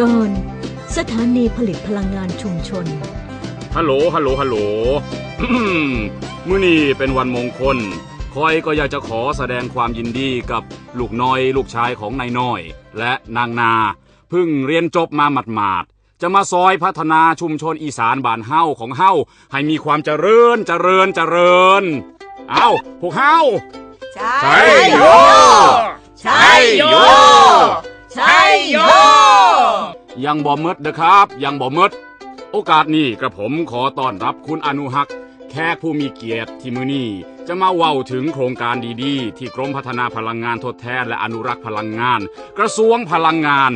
ตอนสถานีผลิตพลังงานชุมชน ฮัลโหล ฮัลโหล ฮัลโหล มื้อนี้เป็นวันมงคล คอยก็อยากจะขอแสดงความยินดีกับลูกน้อยลูกชายของนายน้อย และนางนาเพิ่งเรียนจบมาหมาดๆ จะมาซอยพัฒนาชุมชนอีสานบ้านเฮาของเฮาให้มีความเจริญเจริญเจริญ เอาพวกเฮาใช่ใช่ โย ยังบ่มดเด้อครับ ยังบ่หมดโอกาสนี้กระผมขอต้อนรับคุณอนุหักแขกผู้มีเกียรติที่มือนี้จะมาเว้าถึงโครงการดีๆ ที่กรมพัฒนาพลังงานทดแทนและอนุรักษ์พลังงาน กระทรวงพลังงาน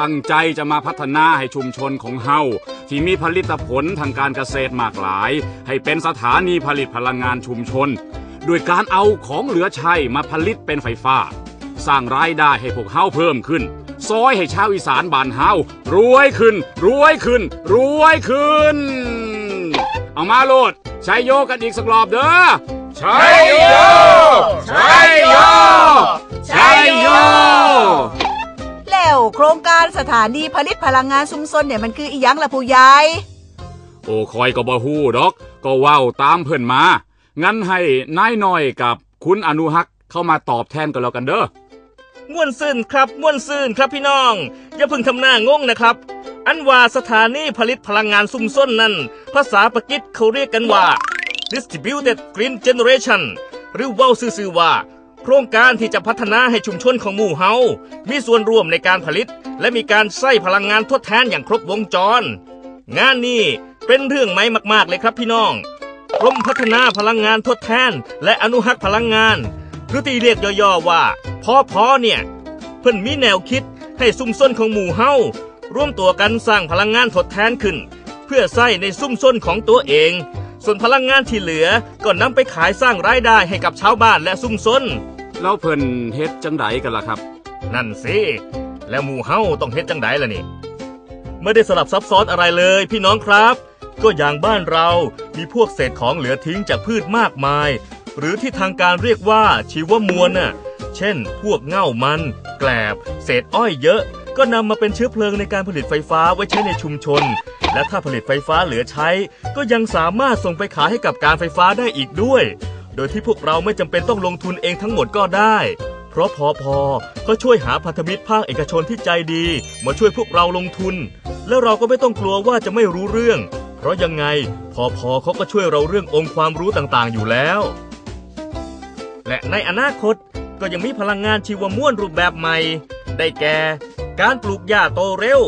ตั้งใจจะมาพัฒนาให้ชุมชนของเฮาที่มีผลิตผลทางการเกษตรมากหลาย ให้เป็นสถานีผลิตพลังงานชุมชนโดยการเอาของเหลือใช้มาผลิตเป็นไฟฟ้า สร้างรายได้ให้พวกเฮาเพิ่มขึ้น ซอยให้ชาวอีสานบ้านเฮารวยขึ้น รวยขึ้น รวยขึ้น เอามาโลดใช้โยกันอีกสักรอบเด้อใช้โยใช้โยใช้โยแล้วโครงการสถานีผลิตพลังงานชุมชนเนี่ยมันคืออีหยังล่ะผู้ใหญ่โอ้คอยก็บ่ฮู้ดอก ก็เว้าตามเพิ่นมา งั้นให้นายน้อยกับคุณอนุฮักเข้ามาตอบแทนกันแล้วกันเด้อ ม่วนซื่นครับม่วนซื่นครับพี่น้อง อย่าเพิ่งทำหน้างงนะครับ อันว่าสถานีผลิตพลังงานซุ่มซ่นนั้น ภาษาปากีสเขาเรียกกันว่า distributed green generation หรือว่าซื่อๆว่า โครงการที่จะพัฒนาให้ชุมชนของหมู่เฮา มีส่วนร่วมในการผลิต และมีการใช้พลังงานทดแทนอย่างครบวงจร งานนี้เป็นเรื่องใหม่มาก ๆ เลยครับพี่น้องกรมพัฒนาพลังงานทดแทน และอนุรักษ์พลังงาน หรือที่เรียกย่อๆว่าพอพอเนี่ย เพิ่นมีแนวคิดให้ซุ่มซ่นของหมู่เฮาร่วมตัวกันสร้างพลังงานทดแทนขึ้น เพื่อใช้ในซุ่มซ่นของตัวเอง ส่วนพลังงานที่เหลือก็นำไปขายสร้างรายได้ให้กับชาวบ้านและซุ่มซ่นแล้วเพิ่นเฮ็ดจังไดกันล่ะครับ นั่นสิแล้วหมู่เฮาต้องเฮ็ดจังไดล่ะนี่ไม่ได้สลับซับซ้อนอะไรเลยพี่น้องครับ ก็อย่างบ้านเรามีพวกเศษของเหลือทิ้งจากพืชมากมาย หรือที่ทางการเรียกว่าชีวมวลน่ะ เช่น พวกเง่ามัน แกลบ เศษอ้อยเยอะ ก็นำมาเป็นเชื้อเพลิงในการผลิตไฟฟ้าไว้ใช้ในชุมชน และถ้าผลิตไฟฟ้าเหลือใช้ ก็ยังสามารถส่งไปขายให้กับการไฟฟ้าได้อีกด้วย โดยที่พวกเราไม่จำเป็นต้องลงทุนเองทั้งหมดก็ได้ เพราะพอพอก็ช่วยหาพันธมิตรภาคเอกชนที่ใจดี มาช่วยพวกเราลงทุน แล้วเราก็ไม่ต้องกลัวว่าจะไม่รู้เรื่อง เพราะยังไงพอพอเขาก็ช่วยเราเรื่ององค์ความรู้ต่างๆอยู่แล้ว และในอนาคตก็ยังมีพลังงานชีวมวนรูปแบบใหม่ ได้แก่ การปลูกหญ้าโตเร็ว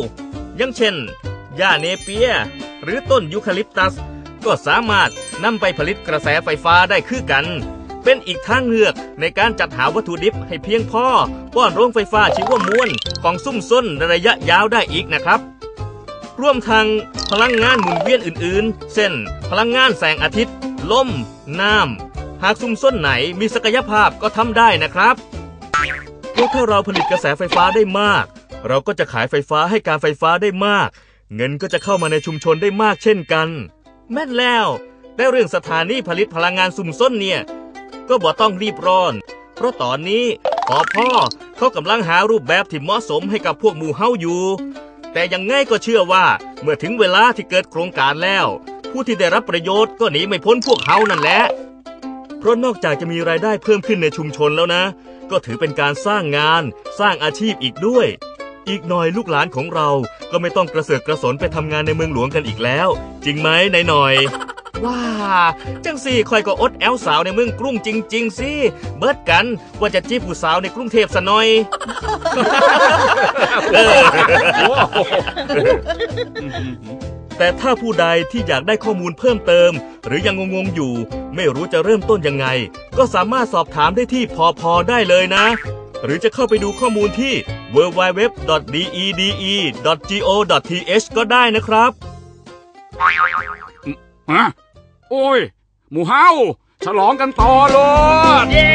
อยังเช่น หญ้าเนเปีย หรือต้นยูคาลิปตัส ก็สามารถนำไปผลิตกระแสไฟฟ้าได้คือกัน เป็นอีกทางเลือกในการจัดหาวัตถุดิบให้เพียงพอป้อนโรงไฟฟ้าชีวมวลของซุ่มซ่นในระยะยาวได้อีกนะครับร่วมทางพลังงานหมุนเวียนอื่นๆ เช่น พลังงานแสงอาทิตย์ ลม น้ำ หากซุ่มซ่นไหนมีศักยภาพก็ทำได้นะครับเพราะถ้าเราผลิตกระแสไฟฟ้าได้มาก เราก็จะขายไฟฟ้าให้การไฟฟ้าได้มาก เงินก็จะเข้ามาในชุมชนได้มากเช่นกัน แม่นแล้วแต่เรื่องสถานีผลิตพลังงานซุ่มซ่นเนี่ย ก็บ่ต้องรีบร้อน เพราะตอนนี้พอพ่อเขากำลังหารูปแบบที่เหมาะสมให้กับพวกหมู่เฮาอยู่ แต่ยังไงก็เชื่อว่าเมื่อถึงเวลาที่เกิดโครงการแล้ว ผู้ที่ได้รับประโยชน์ก็หนีไม่พ้นพวกเฮานั่นแหละ เพราะนอกจากจะมีรายได้เพิ่มขึ้นในชุมชนแล้วนะ ก็ถือเป็นการสร้างงาน สร้างอาชีพอีกด้วย อีกหน่อยลูกหลานของเราก็ไม่ต้องกระเสือกกระสนไปทำงานในเมืองหลวงกันอีกแล้ว จริงไหมนายหน่อย ว้าจังสี่คอยก็อดแอลสาวในเมืองกรุงจริง ๆ สิ เบิดกันว่าจะจีบผู้สาวในกรุงเทพซะหน่อย แต่ถ้าผู้ใดที่อยากได้ข้อมูลเพิ่มเติม หรือยังงงๆอยู่ ไม่รู้จะเริ่มต้นยังไง ก็สามารถสอบถามได้ที่พอพอได้เลยนะ หรือจะเข้าไปดูข้อมูลที่ www.dede.go.th ก็ได้นะครับฮะโอ้ย หมูเฮาฉลองกันต่อโลดเย้